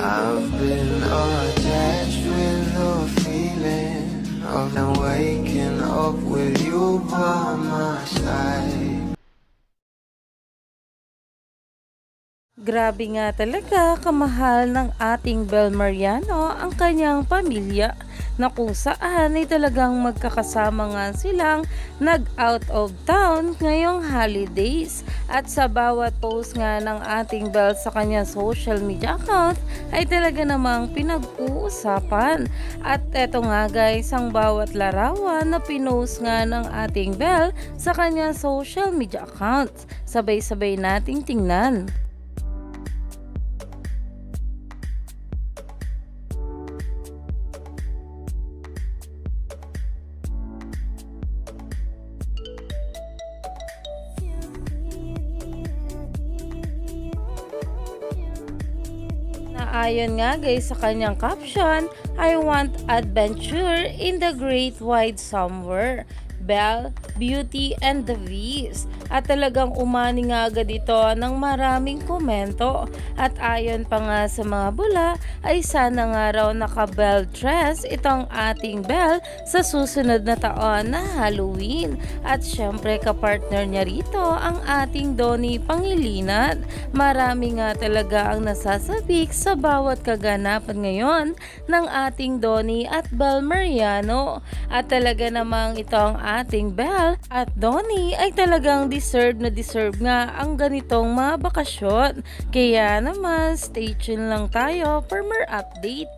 I've been attached Grabe nga talaga kamahal ng ating Bel Mariano ang kanyang pamilya na kung saan ay talagang magkakasama nga silang nag out of town ngayong holidays. At sa bawat post nga ng ating Bel sa kanyang social media account ay talaga namang pinag-uusapan. At eto nga guys ang bawat larawan na pinost nga ng ating Bel sa kanyang social media account. Sabay-sabay nating tingnan ayon nga guys sa kanyang caption, I want adventure in the great wide somewhere. Belle, Beauty, and the Beast. At talagang umani nga agad ito ng maraming komento. At ayon pa nga sa mga bula, ay sana nga raw naka-bell dress itong ating Belle sa susunod na taon na Halloween. At syempre kapartner niya rito ang ating Donnie Pangilinan. Marami nga talaga ang nasasabik sa bawat kaganapan ngayon ng ating Donnie at Bel Mariano. At talaga namang ito ang ating Bel at Donnie ay talagang deserve na deserve nga ang ganitong mga bakasyon. Kaya naman, stay tuned lang tayo for more update.